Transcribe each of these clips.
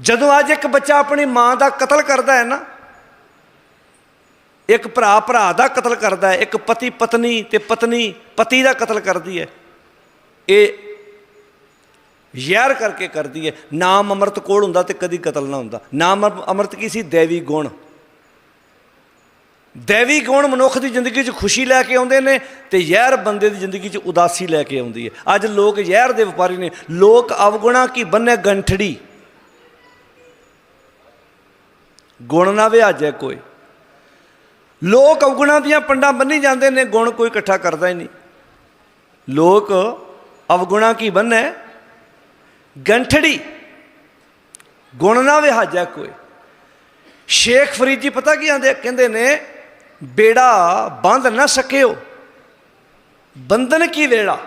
ਜਦੋਂ ਅੱਜ ਇੱਕ ਬੱਚਾ ਆਪਣੀ ਮਾਂ ਦਾ ਕਤਲ ਕਰਦਾ ਹੈ ਨਾ, ਇੱਕ ਭਰਾ ਭਰਾ ਦਾ ਕਤਲ ਕਰਦਾ ਹੈ, ਇੱਕ ਪਤੀ ਪਤਨੀ ਤੇ ਪਤਨੀ ਪਤੀ ਦਾ ਕਤਲ ਕਰਦੀ ਹੈ, ਇਹ ਯਾਰ ਕਰਕੇ ਕਰਦੀ ਹੈ। ਨਾਮ ਅੰਮ੍ਰਿਤ ਕੋਲ ਹੁੰਦਾ ਤੇ ਕਦੀ ਕਤਲ ਨਾ ਹੁੰਦਾ। ਨਾਮ ਅਮ- ਅੰਮ੍ਰਿਤ ਕੀ ਸੀ? ਦੇਵੀ ਗੁਣ। ਦੇਵੀ ਗੁਣ ਮਨੁੱਖ ਦੀ ਜ਼ਿੰਦਗੀ 'ਚ ਖੁਸ਼ੀ ਲੈ ਕੇ ਆਉਂਦੇ ਨੇ ਤੇ ਜ਼ਹਿਰ ਬੰਦੇ ਦੀ ਜ਼ਿੰਦਗੀ 'ਚ ਉਦਾਸੀ ਲੈ ਕੇ ਆਉਂਦੀ ਹੈ। ਅੱਜ ਲੋਕ ਜ਼ਹਿਰ ਦੇ ਵਪਾਰੀ ਨੇ। ਲੋਕ ਅਵਗੁਣਾ ਕੀ ਬੰਨੇ ਗੰਠੜੀ। ਗੁਣ ਨਾ ਵਿਆਜੈ ਕੋਈ। ਲੋਕ ਅਵਗੁਣਾ ਦੀਆਂ ਪੰਡਾਂ ਬੰਨੀ ਜਾਂਦੇ ਨੇ, ਗੁਣ ਕੋਈ ਇਕੱਠਾ ਕਰਦਾ ਹੀ ਨਹੀਂ। ਲੋਕ ਅਵਗੁਣਾ ਕੀ ਬੰਨੇ ਗੰਠੜੀ। ਗੁਣ ਨਾ ਵਿਹਾਜੈ ਕੋਈ। ਸ਼ੇਖ ਫਰੀਦ ਜੀ ਪਤਾ ਕੀ ਆਂਦੇ, ਕਹਿੰਦੇ ਨੇ, ਬੇੜਾ ਬੰਦ ਨਾ ਸਕਿਓ। ਬੰਧਨ ਕੀ ਵੇੜਾ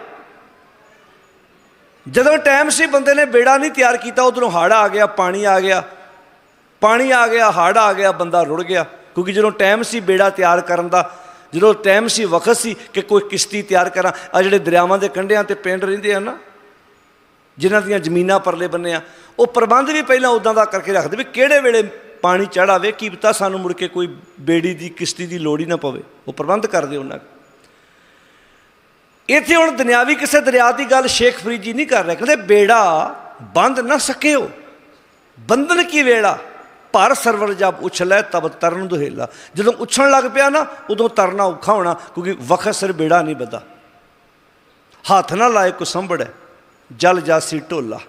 ਜਦੋਂ ਟਾਈਮ ਸੀ, ਬੰਦੇ ਨੇ ਬੇੜਾ ਨਹੀਂ ਤਿਆਰ ਕੀਤਾ, ਉਧਰੋਂ ਹੜ ਆ ਗਿਆ, ਪਾਣੀ ਆ ਗਿਆ। ਪਾਣੀ ਆ ਗਿਆ ਹੜ ਆ ਗਿਆ, ਬੰਦਾ ਰੁੜ ਗਿਆ। ਕਿਉਂਕਿ ਜਦੋਂ ਟਾਈਮ ਸੀ ਬੇੜਾ ਤਿਆਰ ਕਰਨ ਦਾ, ਜਦੋਂ ਟਾਈਮ ਸੀ, ਵਕਤ ਸੀ ਕਿ ਕੋਈ ਕਿਸ਼ਤੀ ਤਿਆਰ ਕਰਾਂ ਆ ਜਿਹੜੇ ਦਰਿਆਵਾਂ ਦੇ ਕੰਢਿਆਂ ਤੇ ਪਿੰਡ ਰਹਿੰਦੇ ਆ ਨਾ, ਜਿਨ੍ਹਾਂ ਦੀਆਂ ਜ਼ਮੀਨਾਂ ਪਰਲੇ ਬੰਨੇ ਆ, ਉਹ ਪ੍ਰਬੰਧ ਵੀ ਪਹਿਲਾਂ ਉਦਾਂ ਦਾ ਕਰਕੇ ਰੱਖਦੇ ਵੀ ਕਿਹੜੇ ਵੇਲੇ ਪਾਣੀ ਚੜਾਵੇ ਕੀ ਪਤਾ ਸਾਨੂੰ ਮੁੜ ਕੇ ਕੋਈ ਬੇੜੀ ਦੀ, ਕਿਸ਼ਤੀ ਦੀ ਲੋੜ ਹੀ ਨਾ ਪਵੇ। ਉਹ ਪ੍ਰਬੰਧ ਕਰਦੇ ਉਹਨਾਂ ਇੱਥੇ ਹੁਣ ਦੁਨਿਆਵੀ ਕਿਸੇ ਦਰਿਆ ਦੀ ਗੱਲ ਸ਼ੇਖ ਫਰੀਦ ਜੀ ਨਹੀਂ ਕਰ ਰਹੇ, ਕਹਿੰਦੇ ਬੇੜਾ ਬੰਦ ਨਾ ਸਕਿਓ। ਬੰਧਨ ਕੀ ਵੇੜਾ ਭਰ ਸਰਵਰ ਜਬ ਉਛਲੇ ਤਬ ਤਰਨ ਦੁਹੇਲਾ। ਜਦੋਂ ਉਛਣ ਲੱਗ ਪਿਆ ਨਾ, ਉਦੋਂ ਤਰਨਾ ਔਖਾ ਹੋਣਾ, ਕਿਉਂਕਿ ਵਖਤ ਸਿਰ ਬੇੜਾ ਨਹੀਂ ਬੱਦਾ ਹੱਥ ਨਾ ਲਾਏ ਕੋ ਸੰਭੜ ਜਲ ਜਾਸੀ ਢੋਲਾ।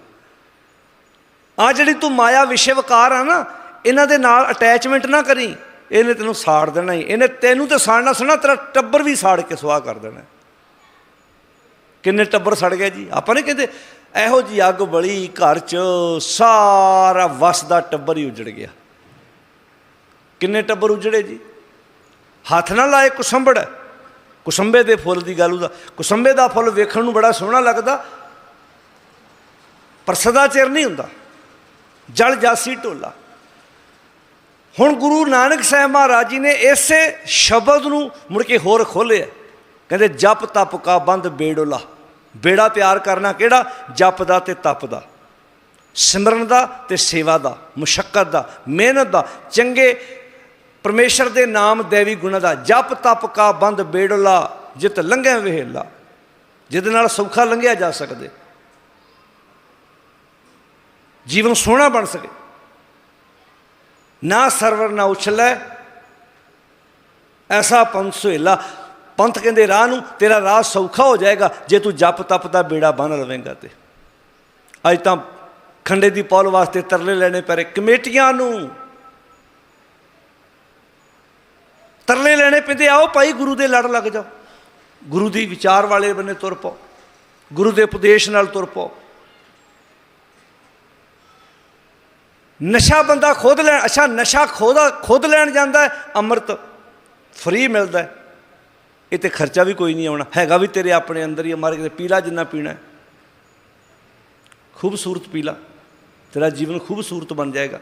ਆ ਜਿਹੜੀ ਤੂੰ ਮਾਇਆ ਵਿਸ਼ੇ ਵਕਾਰ ਆ ਨਾ, ਇਹਨਾਂ ਦੇ ਨਾਲ ਅਟੈਚਮੈਂਟ ਨਾ ਕਰੀ, ਇਹਨੇ ਤੈਨੂੰ ਸਾੜ ਦੇਣਾ ਹੀ। ਇਹਨੇ ਤੈਨੂੰ ਤੇ ਸਾੜਨਾ ਸਣਾ ਤੇਰਾ ਟੱਬਰ ਵੀ ਸਾੜ ਕੇ ਸੁਆਹ ਕਰ ਦੇਣਾ। ਕਿੰਨੇ ਟੱਬਰ ਸੜ ਗਏ ਜੀ? ਆਪਾਂ ਨੇ ਕਹਿੰਦੇ ਇਹੋ ਜੀ ਅੱਗ ਬਲੀ ਘਰ 'ਚ ਸਾਰਾ ਵਸ ਟੱਬਰ ਹੀ ਉਜੜ ਗਿਆ। ਕਿੰਨੇ ਟੱਬਰ ਉਜੜੇ ਜੀ? ਹੱਥ ਨਾ ਲਾਏ ਕੁਸੰਬੜ। ਕੁਸੰਬੇ ਦੇ ਫੁੱਲ ਦੀ ਗੱਲ ਉਹਦਾ ਕੁਸੰਬੇ ਦਾ ਫੁੱਲ ਵੇਖਣ ਨੂੰ ਬੜਾ ਸੋਹਣਾ ਲੱਗਦਾ। ਪਰ ਸਦਾ ਚਿਰ ਨਹੀਂ ਹੁੰਦਾ। ਜਲ ਜਾਸੀ ਢੋਲਾ। ਹੁਣ ਗੁਰੂ ਨਾਨਕ ਸਾਹਿਬ ਮਹਾਰਾਜ ਜੀ ਨੇ ਇਸੇ ਸ਼ਬਦ ਨੂੰ ਮੁੜ ਕੇ ਹੋਰ ਖੋਲ੍ਹਿਆ। ਕਹਿੰਦੇ ਜਪ ਤਪ ਕਾ ਬੰਦ ਬੇੜੋਲਾ। ਬੇੜਾ ਪਿਆਰ ਕਰਨਾ ਕਿਹੜਾ? ਜਪ ਦਾ ਤੇ ਤਪ ਦਾ ਸਿਮਰਨ ਦਾ ਤੇ ਸੇਵਾ ਦਾ, ਮੁਸ਼ੱਕਤ ਦਾ, ਮਿਹਨਤ ਦਾ। ਚੰਗੇ ਪਰਮੇਸ਼ਰ ਦੇ ਨਾਮ ਦੇਵੀ ਗੁਣ ਦਾ, ਜਪ ਤਪ ਕਾ ਬੰਦ ਬੇੜਲਾ, ਜਿਤ ਲੰਘੇ ਵੇਹਲਾ। ਜਿਹਦੇ ਨਾਲ ਸੌਖਾ ਲੰਘਿਆ ਜਾ ਸਕਦੇ। ਜੀਵਨ ਸੋਹਣਾ ਬਣ ਸਕੇ। ਨਾ ਸਰਵਰ ਨਾ ਉਛਲੇ, ਐਸਾ ਪੰਥ ਸੁਹੇਲਾ। ਪੰਥ ਕਹਿੰਦੇ, ਰਾਹ ਨੂੰ ਤੇਰਾ ਰਾਹ ਸੌਖਾ ਹੋ ਜਾਏਗਾ ਜੇ ਤੂੰ ਜਪ ਤਪ ਦਾ ਬੇੜਾ ਬੰਨ ਲਵੇਂਗਾ ਤੇ। ਅੱਜ ਤਾਂ ਖੰਡੇ ਦੀ ਪੌਲ ਵਾਸਤੇ ਤਰਲੇ ਲੈਣੇ ਪੈ ਰਹੇ, ਕਮੇਟੀਆਂ ਨੂੰ। ਤਰਲੇ ਲੈਣੇ ਪੈਂਦੇ, ਆਓ ਭਾਈ, ਗੁਰੂ ਦੇ ਲੜ ਲੱਗ ਜਾਓ। ਗੁਰੂ ਦੀ ਵਿਚਾਰ ਵਾਲੇ ਬੰਨੇ ਤੁਰ ਪਾਓ। ਗੁਰੂ ਦੇ ਉਪਦੇਸ਼ ਨਾਲ ਤੁਰ ਪਾਓ। ਨਸ਼ਾ ਬੰਦਾ ਖੁਦ ਲੈਣ, ਅੱਛਾ, ਨਸ਼ਾ ਖੋਦਾ, ਖੁਦ ਲੈਣ ਜਾਂਦਾ ਅੰਮ੍ਰਿਤ ਫ੍ਰੀ ਮਿਲਦਾ ਹੈ। ਇਹ ਤੇ ਖਰਚਾ ਵੀ ਕੋਈ ਨਹੀਂ ਆਉਣਾ, ਹੈਗਾ ਵੀ ਤੇਰੇ ਆਪਣੇ ਅੰਦਰ ਹੀ ਮਾਰ ਕੇ ਪੀਲਾ ਜਿੰਨਾ ਪੀਣਾ ਖੂਬਸੂਰਤ ਪੀਲਾ, ਤੇਰਾ ਜੀਵਨ ਖੂਬਸੂਰਤ ਬਣ ਜਾਏਗਾ।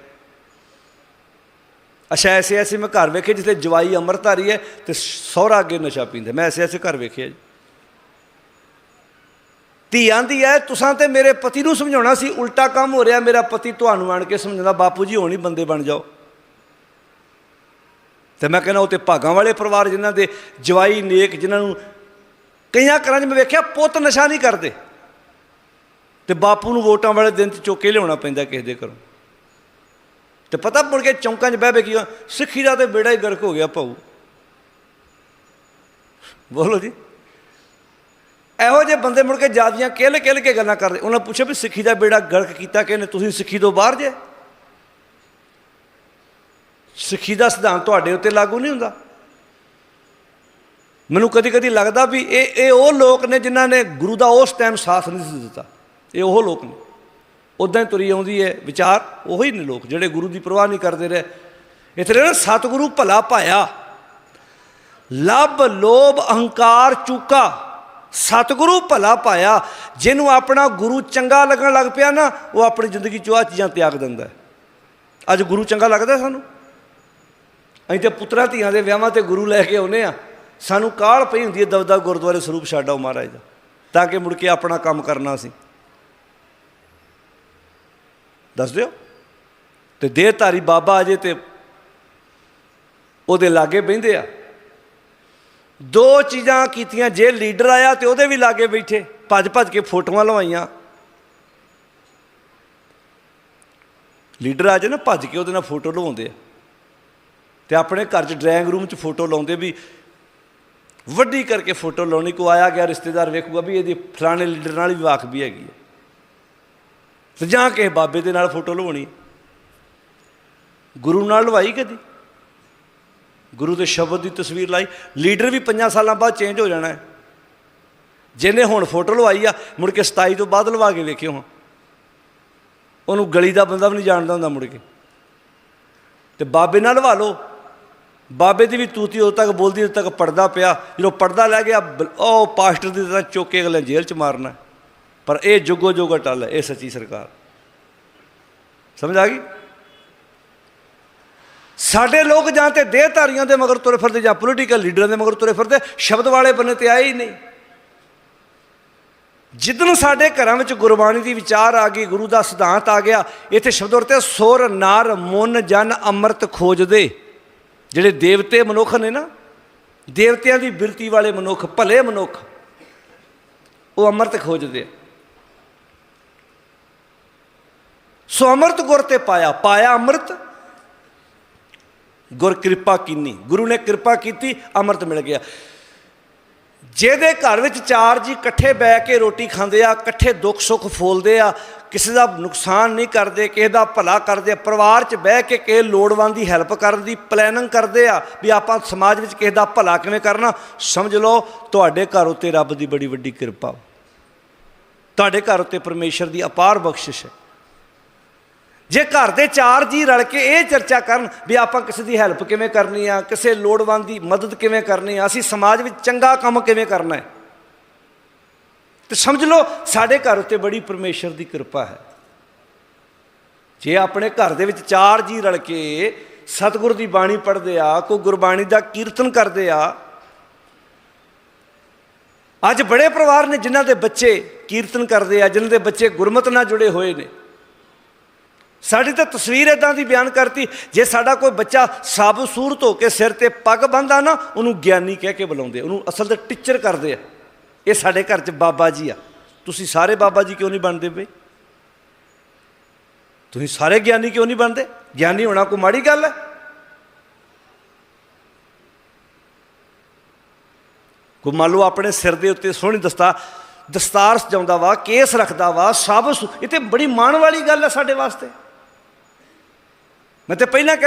ਅੱਛਾ, ਐਸੇ ਐਸੇ ਮੈਂ ਘਰ ਵੇਖੇ ਜਿੱਥੇ ਜਵਾਈ ਅੰਮ੍ਰਿਤਧਾਰੀ ਹੈ ਤੇ ਸਹੁਰਾ ਅੱਗੇ ਨਸ਼ਾ ਪੀਂਦਾ, ਮੈਂ ਐਸੇ ਐਸੇ ਘਰ ਵੇਖਿਆ ਜੀ। ਧੀ ਆਂਦੀ ਹੈ, ਤੁਸਾਂ ਤੇ ਮੇਰੇ ਪਤੀ ਨੂੰ ਸਮਝਾਉਣਾ ਸੀ, ਉਲਟਾ ਕੰਮ ਹੋ ਰਿਹਾ, ਮੇਰਾ ਪਤੀ ਤੁਹਾਨੂੰ ਆਣ ਕੇ ਸਮਝਾਉਂਦਾ, ਬਾਪੂ ਜੀ, ਹੋਣੀ ਬੰਦੇ ਬਣ ਜਾਓ। ਤੇ ਮੈਂ ਕਹਿੰਦਾ ਉਹ ਤੇ ਭਾਗਾਂ ਵਾਲੇ ਪਰਿਵਾਰ ਜਿਨ੍ਹਾਂ ਦੇ ਜਵਾਈ ਨੇਕ ਜਿਨ੍ਹਾਂ ਨੂੰ ਕਈਆਂ ਘਰਾਂ 'ਚ ਮੈਂ ਵੇਖਿਆ ਪੁੱਤ ਨਸ਼ਾ ਨਹੀਂ ਕਰਦੇ। ਤੇ ਬਾਪੂ ਨੂੰ ਵੋਟਾਂ ਵਾਲੇ ਦਿਨ 'ਚ ਚੁੱਕ ਕੇ ਲਿਆਉਣਾ ਪੈਂਦਾ ਕਿਸੇ ਦੇ ਘਰੋਂ। ਤੇ ਪਤਾ ਮੁੜ ਕੇ ਚੌਂਕਾਂ 'ਚ ਬਹਿ ਬਹਿ ਕੀ ਸਿੱਖੀ ਦਾ ਤੇ ਬੇੜਾ ਹੀ ਗਰਕ ਹੋ ਗਿਆ ਭਾਊ। ਬੋਲੋ ਜੀ। ਇਹੋ ਜਿਹੇ ਬੰਦੇ ਮੁੜ ਕੇ ਜਾਦੀਆਂ ਕਿਲ ਕਿਲ ਕੇ ਗੱਲਾਂ ਕਰਦੇ। ਉਹਨਾਂ ਪੁੱਛਿਆ ਵੀ ਸਿੱਖੀ ਦਾ ਬੇੜਾ ਗਰਕ ਕੀਤਾ ਕਿਹਨੇ ਤੁਸੀਂ ਸਿੱਖੀ ਤੋਂ ਬਾਹਰ ਜੇ। ਸਿੱਖੀ ਦਾ ਸਿਧਾਂਤ ਤੁਹਾਡੇ ਉੱਤੇ ਲਾਗੂ ਨਹੀਂ ਹੁੰਦਾ। ਮੈਨੂੰ ਕਦੀ ਕਦੀ ਲੱਗਦਾ ਵੀ ਇਹ ਇਹ ਉਹ ਲੋਕ ਨੇ ਜਿਨ੍ਹਾਂ ਨੇ ਗੁਰੂ ਦਾ ਉਸ ਟਾਈਮ ਸਾਥ ਨਹੀਂ ਸੀ ਦਿੱਤਾ। ਇਹ ਉਹ ਲੋਕ ਨੇ। ਉਦਾਂ ਹੀ ਤੁਰੀ ਆਉਂਦੀ ਹੈ, ਵਿਚਾਰ ਉਹੀ ਨੇ ਲੋਕ ਜਿਹੜੇ ਗੁਰੂ ਦੀ ਪਰਵਾਹ ਨਹੀਂ ਕਰਦੇ ਰਹੇ। ਇੱਥੇ ਨਾ ਸਤਿਗੁਰੂ ਭਲਾ ਪਾਇਆ ਲੱਭ, ਲੋਭ, ਅਹੰਕਾਰ ਚੂਕਾ। ਸਤਿਗੁਰੂ ਭਲਾ ਪਾਇਆ ਜਿਹਨੂੰ ਆਪਣਾ ਗੁਰੂ ਚੰਗਾ ਲੱਗਣ ਲੱਗ ਪਿਆ ਨਾ, ਉਹ ਆਪਣੀ ਜ਼ਿੰਦਗੀ ਚੋਂ ਆ ਚੀਜ਼ਾਂ ਤਿਆਗ ਦਿੰਦਾ ਅੱਜ ਗੁਰੂ ਚੰਗਾ ਲੱਗਦਾ ਸਾਨੂੰ? ਅਸੀਂ ਤੇ ਪੁੱਤਰਾਂ ਧੀਆਂ ਦੇ ਵਿਆਹਾਂ ਤੇ ਗੁਰੂ ਲੈ ਕੇ ਆਉਨੇ ਆ ਸਾਨੂੰ ਕਾਲ ਪਈ ਹੁੰਦੀ ਹੈ ਦਵਦਾ ਗੁਰਦੁਆਰੇ ਸਰੂਪ ਛੱਡਾਓ ਮਹਾਰਾਜ ਦਾ, ਤਾਂ ਕਿ ਮੁੜ ਕੇ ਆਪਣਾ ਕੰਮ ਕਰਨਾ ਸੀ ਦੱਸ ਦਿਓ? ਤੇ ਦੇਹਧਾਰੀ ਬਾਬਾ ਅਜੇ ਤੇ ਉਹਦੇ ਲਾਗੇ ਬਹਿੰਦੇ ਆ। ਦੋ ਚੀਜ਼ਾਂ ਕੀਤੀਆਂ, ਜੇ ਲੀਡਰ ਆਇਆ ਤੇ ਉਹਦੇ ਵੀ ਲਾਗੇ ਬੈਠੇ। ਭੱਜ ਭੱਜ ਕੇ ਫੋਟੋਆਂ ਲਵਾਈਆਂ। ਲੀਡਰ ਆ ਜੇ ਨਾ ਭੱਜ ਕੇ ਉਹਦੇ ਨਾਲ ਫੋਟੋ ਲਵਾਉਂਦੇ ਆ। ਤੇ ਆਪਣੇ ਘਰ 'ਚ ਡਰਾਇੰਗ ਰੂਮ 'ਚ ਫੋਟੋ ਲਾਉਂਦੇ ਵੀ ਵੱਡੀ ਕਰਕੇ ਫੋਟੋ ਲਾਉਣੀ ਕੋ ਆਇਆ ਗਿਆ ਰਿਸ਼ਤੇਦਾਰ ਵੇਖੂਗਾ ਵੀ ਇਹਦੀ ਫਲਾਣੇ ਲੀਡਰ ਨਾਲ ਵੀ ਵਾਕ ਵੀ ਹੈਗੀ ਹੈ। ਤੇ ਜਾਂ ਕਿਸੇ ਬਾਬੇ ਦੇ ਨਾਲ ਫੋਟੋ ਲਵਾਉਣੀ ਗੁਰੂ ਨਾਲ ਲਵਾਈ ਕਦੀ? ਗੁਰੂ ਦੇ ਸ਼ਬਦ ਦੀ ਤਸਵੀਰ ਲਾਈ। ਲੀਡਰ ਵੀ 5 ਸਾਲਾਂ ਬਾਅਦ ਚੇਂਜ ਹੋ ਜਾਣਾ ਹੈ। ਜਿਹਨੇ ਹੁਣ ਫੋਟੋ ਲਵਾਈ ਆ, ਮੁੜ ਕੇ 27 ਤੋਂ ਬਾਅਦ ਲਵਾ ਕੇ ਵੇਖਿਓ ਹਾਂ ਉਹਨੂੰ ਗਲੀ ਦਾ ਬੰਦਾ ਵੀ ਨਹੀਂ ਜਾਣਦਾ ਹੁੰਦਾ ਮੁੜ ਕੇ। ਤੇ ਬਾਬੇ ਨਾਲ ਲਵਾ ਲਓ। ਬਾਬੇ ਦੀ ਵੀ ਤੂਤੀ ਉਦੋਂ ਤੱਕ ਬੋਲਦੀ, ਉਦੋਂ ਤੱਕ ਪਰਦਾ ਪਿਆ। ਜਦੋਂ ਪਰਦਾ ਲੈ ਗਿਆ ਉਹ ਪਾਸਟਰ ਦੀ ਤਰ੍ਹਾਂ ਚੁੱਕ ਕੇ ਅਗਲੇ ਜੇਲ੍ਹ ਚ ਮਾਰਨਾ। ਪਰ ਇਹ ਜੁਗੋ ਜੋਗਾ ਟੱਲ ਹੈ, ਇਹ ਸੱਚੀ ਸਰਕਾਰ। ਸਮਝ ਆ ਗਈ? ਸਾਡੇ ਲੋਕ ਜਾਂ ਤੇ ਦੇਹਧਾਰੀਆਂ ਦੇ ਮਗਰ ਤੁਰੇ ਫਿਰਦੇ, ਜਾਂ ਪੋਲੀਟੀਕਲ ਲੀਡਰਾਂ ਦੇ ਮਗਰ ਤੁਰੇ ਫਿਰਦੇ, ਸ਼ਬਦ ਵਾਲੇ ਬੰਨੇ ਤੇ ਆਏ ਹੀ ਨਹੀਂ। ਜਿੱਦਨ ਸਾਡੇ ਘਰਾਂ ਵਿੱਚ ਗੁਰਬਾਣੀ ਦੀ ਵਿਚਾਰ ਆ ਗਈ, ਗੁਰੂ ਦਾ ਸਿਧਾਂਤ ਆ ਗਿਆ, ਇੱਥੇ ਸ਼ਬਦ ਉਰਤੇ ਸੁਰ, ਨਾਰ, ਮਨ, ਜਨ, ਅੰਮ੍ਰਿਤ ਖੋਜਦੇ। ਜਿਹੜੇ ਦੇਵਤੇ ਮਨੁੱਖ ਨੇ ਨਾ, ਦੇਵਤਿਆਂ ਦੀ ਬਿਰਤੀ ਵਾਲੇ ਮਨੁੱਖ, ਭਲੇ ਮਨੁੱਖ, ਉਹ ਅੰਮ੍ਰਿਤ ਖੋਜਦੇ ਆ। ਸੋ ਅੰਮ੍ਰਿਤ ਗੁਰ ਤੇ ਪਾਇਆ ਪਾਇਆ ਅੰਮ੍ਰਿਤ, ਗੁਰ ਕਿਰਪਾ ਕੀਨੀ। ਗੁਰੂ ਨੇ ਕਿਰਪਾ ਕੀਤੀ, ਅੰਮ੍ਰਿਤ ਮਿਲ ਗਿਆ। ਜਿਹਦੇ ਘਰ ਵਿੱਚ ਚਾਰ ਜੀ ਇਕੱਠੇ ਬੈ ਕੇ ਰੋਟੀ ਖਾਂਦੇ ਆ, ਇਕੱਠੇ ਦੁੱਖ ਸੁੱਖ ਫੋਲਦੇ ਆ, ਕਿਸੇ ਦਾ ਨੁਕਸਾਨ ਨਹੀਂ ਕਰਦੇ, ਕਿਸੇ ਦਾ ਭਲਾ ਕਰਦੇ ਆ, ਪਰਿਵਾਰ 'ਚ ਬਹਿ ਕੇ ਕਿਸੇ ਲੋੜਵੰਦ ਦੀ ਹੈਲਪ ਕਰਨ ਦੀ ਪਲੈਨਿੰਗ ਕਰਦੇ ਆ ਵੀ ਆਪਾਂ ਸਮਾਜ ਵਿੱਚ ਕਿਸੇ ਦਾ ਭਲਾ ਕਿਵੇਂ ਕਰਨਾ, ਸਮਝ ਲਓ ਤੁਹਾਡੇ ਘਰ ਉੱਤੇ ਰੱਬ ਦੀ ਬੜੀ ਵੱਡੀ ਕਿਰਪਾ। ਤੁਹਾਡੇ ਘਰ ਉੱਤੇ ਪਰਮੇਸ਼ਰ ਦੀ ਅਪਾਰ ਬਖਸ਼ਿਸ਼ ਹੈ। ਜੇ ਘਰ ਦੇ ਚਾਰ ਜੀ ਰਲ ਕੇ ਇਹ ਚਰਚਾ ਕਰਨ ਵੀ ਆਪਾਂ ਕਿਸੇ ਦੀ ਹੈਲਪ ਕਿਵੇਂ ਕਰਨੀ ਆ, ਕਿਸੇ ਲੋੜਵੰਦ ਦੀ ਮਦਦ ਕਿਵੇਂ ਕਰਨੀ ਆ, ਅਸੀਂ ਸਮਾਜ ਵਿੱਚ ਚੰਗਾ ਕੰਮ ਕਿਵੇਂ ਕਰਨਾ ਹੈ? ਤੇ ਸਮਝ ਲਓ, ਸਾਡੇ ਘਰ ਉੱਤੇ ਬੜੀ ਪਰਮੇਸ਼ਰ ਦੀ ਕਿਰਪਾ ਹੈ। ਜੇ ਆਪਣੇ ਘਰ ਦੇ ਵਿੱਚ ਚਾਰ ਜੀ ਰਲ ਕੇ ਸਤਿਗੁਰ ਦੀ ਬਾਣੀ ਪੜ੍ਹਦੇ ਆ, ਕੋਈ ਗੁਰਬਾਣੀ ਦਾ ਕੀਰਤਨ ਕਰਦੇ ਆ, ਅੱਜ ਬੜੇ ਪਰਿਵਾਰ ਨੇ ਜਿਨ੍ਹਾਂ ਦੇ ਬੱਚੇ ਕੀਰਤਨ ਕਰਦੇ ਆ, ਜਿਨ੍ਹਾਂ ਦੇ ਬੱਚੇ ਗੁਰਮਤਿ ਨਾਲ ਜੁੜੇ ਹੋਏ ਨੇ। ਸਾਡੀ ਤਾਂ ਤਸਵੀਰ ਇਦਾਂ ਦੀ ਬਿਆਨ ਕਰਤੀ, ਜੇ ਸਾਡਾ ਕੋਈ ਬੱਚਾ ਸਾਬ ਸੂਰਤ ਹੋ ਕੇ ਸਿਰ ਤੇ ਪੱਗ ਬੰਨ੍ਹਦਾ ਨਾ, ਉਹਨੂੰ ਗਿਆਨੀ ਕਹਿ ਕੇ ਬੁਲਾਉਂਦੇ ਉਹਨੂੰ ਅਸਲ ਤੇ ਟੀਚਰ ਕਰਦੇ ਆ। ਇਹ ਸਾਡੇ ਘਰ 'ਚ ਬਾਬਾ ਜੀ ਆ। ਤੁਸੀਂ ਸਾਰੇ ਬਾਬਾ ਜੀ ਕਿਉਂ ਨਹੀਂ ਬਣਦੇ ਬਈ? ਤੁਸੀਂ ਸਾਰੇ ਗਿਆਨੀ ਕਿਉਂ ਨਹੀਂ ਬਣਦੇ? ਗਿਆਨੀ ਹੋਣਾ ਕੋਈ ਮਾੜੀ ਗੱਲ ਹੈ ਕੋਈ ਮੰਨ ਲਓ ਆਪਣੇ ਸਿਰ ਦੇ ਉੱਤੇ ਸੋਹਣੀ ਦਸਤਾ, ਦਸਤਾਰ ਸਜਾਉਂਦਾ ਵਾ, ਕੇਸ ਰੱਖਦਾ ਵਾ ਸਭ ਇਹ ਤੇ ਬੜੀ ਮਾਣ ਵਾਲੀ ਗੱਲ ਹੈ ਸਾਡੇ ਵਾਸਤੇ। ਮੈਂ ਤੇ ਪਹਿਲਾਂ